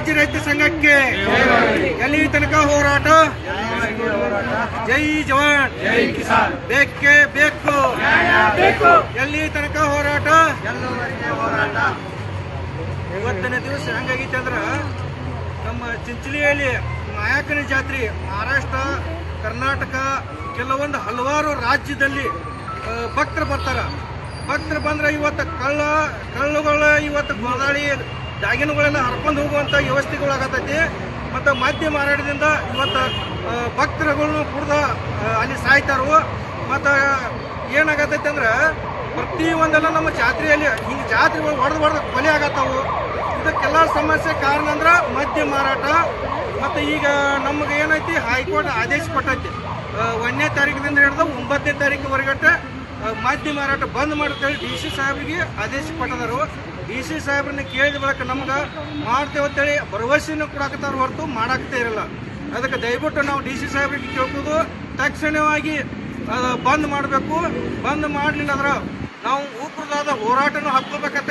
ರಾಜ್ಯ ರೈತ ಸಂಘಕ್ಕೆ ಎಲ್ಲಿ ತನಕ ಹೋರಾಟ? ಜೈ ಜವಾನ್. ಬೇಕೇ ಬೇಕು. ಎಲ್ಲಿ ತನಕ ಹೋರಾಟ? ಇವತ್ತಿನ ದಿವಸ ಹೆಂಗಾಗಿತ್ತು ಅಂದ್ರೆ ನಮ್ಮ ಚಿಂಚಲಿಯಲ್ಲಿ ನಾಯಕನ ಜಾತ್ರೆ ಮಹಾರಾಷ್ಟ್ರ, ಕರ್ನಾಟಕ, ಕೆಲವೊಂದು ಹಲವಾರು ರಾಜ್ಯದಲ್ಲಿ ಭಕ್ತರು ಬರ್ತಾರ. ಭಕ್ತರು ಬಂದ್ರೆ ಇವತ್ತು ಕಳ್ಳ, ಕಳ್ಳುಗಳ, ಇವತ್ತು ಗೋದಾಳಿ ಜಾಗಿನಗಳನ್ನ ಹರ್ಕೊಂಡು ಹೋಗುವಂಥ ವ್ಯವಸ್ಥೆಗಳು ಆಗತೈತಿ. ಮತ್ತು ಮದ್ಯ ಮಾರಾಟದಿಂದ ಇವತ್ತು ಭಕ್ತರುಗಳನ್ನು ಕುಡ್ದ ಅಲ್ಲಿ ಸಾಯ್ತಾರು. ಮತ್ತು ಏನಾಗತೈತಿ ಅಂದ್ರೆ ಪ್ರತಿ ಒಂದೆಲ್ಲ ನಮ್ಮ ಜಾತ್ರೆಯಲ್ಲಿ ಹಿಂಗೆ ಜಾತ್ರೆಗಳು ಹೊಡೆದು ಹೊಡೆದು ಕೊಲೆ ಆಗತ್ತವು. ಇದಕ್ಕೆಲ್ಲ ಸಮಸ್ಯೆ ಕಾರಣ ಅಂದ್ರೆ ಮದ್ಯ ಮಾರಾಟ. ಮತ್ತು ಈಗ ನಮಗೆ ಏನೈತಿ ಹೈಕೋರ್ಟ್ ಆದೇಶ ಕೊಟ್ಟೈತಿ. ಒಂದನೇ ತಾರೀಕಿನಿಂದ ಹಿಡಿದು ಒಂಬತ್ತನೇ ತಾರೀಕುವರೆಗಟ್ಟ ಮದ್ಯ ಮಾರಾಟ ಬಂದ್ ಮಾಡ್ತೇಳಿ ಡಿ ಸಿ ಸಾಹೇಬ್ರಿಗೆ ಆದೇಶ ಕೊಟ್ಟದರು ಡಿ ಸಿ ಸಾಹೇಬ್ರನ್ನ ಕೇಳಿದ ಬಳಿಕ ನಮ್ಗೆ ಮಾಡ್ತೇವೆ ಅಂತೇಳಿ ಭರವಸೆಯನ್ನು ಕೊಡಾಕತ್ತಾರ ಹೊರತು ಮಾಡಾಕ್ತೇ ಇರಲ್ಲ. ಅದಕ್ಕೆ ದಯವಿಟ್ಟು ನಾವು ಡಿ ಸಿ ಸಾಹೇಬ್ರಿಗೆ ಕೇಳ್ಕೋದು ತಕ್ಷಣವಾಗಿ ಬಂದ್ ಮಾಡಬೇಕು. ಬಂದ್ ಮಾಡಲಿಲ್ಲ ಅಂದ್ರೆ ನಾವು ಉಗ್ರದಾದ ಹೋರಾಟನೂ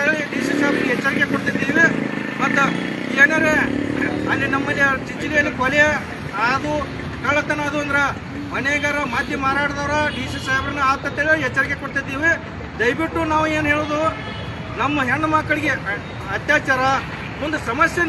ಹೇಳಿ ಡಿ ಸಿ ಸಾಹೇಬ್ರಿಗೆ ಎಚ್ಚರಿಕೆ ಕೊಡ್ತಿದ್ದೀವಿ. ಮತ್ತು ಏನಾರೇ ಅಲ್ಲಿ ನಮ್ಮಲ್ಲಿ ಚಿಂಚಲಿಯಲ್ಲಿ ಕೊಲೆ ಅದು ಕಳ್ಳತನ ಅದು ಅಂದ್ರೆ ಮನೆಗಾರ ಮದ್ಯ ಮಾರಾಟದವ್ರ ಡಿ ಸಿ ಸಾಹೇಬ್ರನ್ನ ಆತಂತೇಳಿ ಎಚ್ಚರಿಕೆ ಕೊಡ್ತಿದ್ದೀವಿ. ದಯವಿಟ್ಟು ನಾವು ಏನು ಹೇಳೋದು, ನಮ್ಮ ಹೆಣ್ಣು ಮಕ್ಕಳಿಗೆ ಅತ್ಯಾಚಾರ ಒಂದು ಸಮಸ್ಯೆ